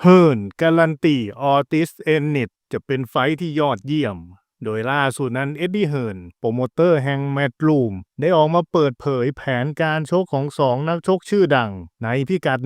เฮิร์นการันตีออติสเอนนิตจะเป็นไฟท์ที่ยอดเยี่ยม โดยล่าสุดนั้นเอ็ดดี้เฮิร์นโปรโมเตอร์แห่งแมตลูม ได้ออกมาเปิดเผยแผนการชกของสองนักชกชื่อดัง ในพิกัด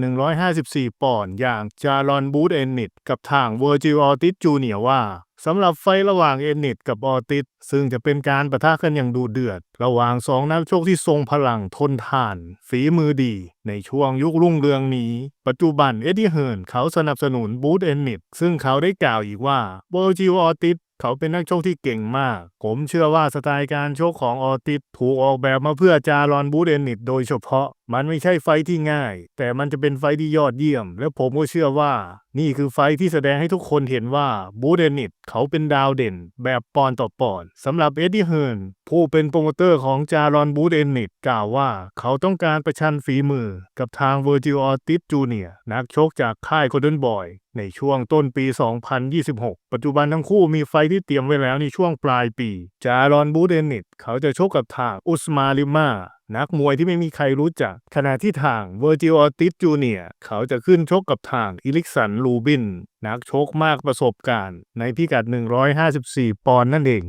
154 ปอนด์อย่างจารอนบูธเอนนิตกับทางเวอร์จิลออติสจูเนียว่าสำหรับไฟระหว่างเอนนิตกับออติสซึ่งจะเป็นการประทะกันอย่างดูเดือด ระหว่างสองนักชกที่ทรงพลังทนทาน ฝีมือดี ในช่วงยุครุ่งเรืองนี้ ปัจจุบันเอ็ดดี้เฮิร์นเขาสนับสนุนบูธเอนนิตซึ่งเขาได้กล่าวอีกว่าเวอร์จิลออติส เขาเป็นนักชกที่เก่งมาก ผมเชื่อว่าสไตล์การชกของออติสถูกออกแบบมาเพื่อจารอนบูเดนิตโดยเฉพาะ มันไม่ใช่ไฟที่ง่าย แต่มันจะเป็นไฟที่ยอดเยี่ยม และผมก็เชื่อว่านี่คือไฟที่แสดงให้ทุกคนเห็นว่าบูเดนิตเขาเป็นดาวเด่น แบบปอนต่อปอนสำหรับเอ็ดดี้เฮิร์นผู้เป็นโปรโมเตอร์ของจารอนบูเดนิตกล่าวว่าเขาต้องการประชันฝีมือกับทางเวอร์จิลออติสจูเนียนักชกจากค่ายโคเดนบอยในช่วงต้นปี 2026 ปัจจุบันทั้งคู่มีไฟที่เตรียมไว้แล้วในช่วงปลายปี จารอนบูเดนนิตเขาจะชกกับทางอุสมาลิมา นักมวยที่ไม่มีใครรู้จัก ขณะที่ทางเวอร์จิโออติสจูเนียเขาจะขึ้นชกกับทางอิลิกสันลูบิน นักชกมากประสบการณ์ ในพิกัด 154 ปอนด์นั่นเอง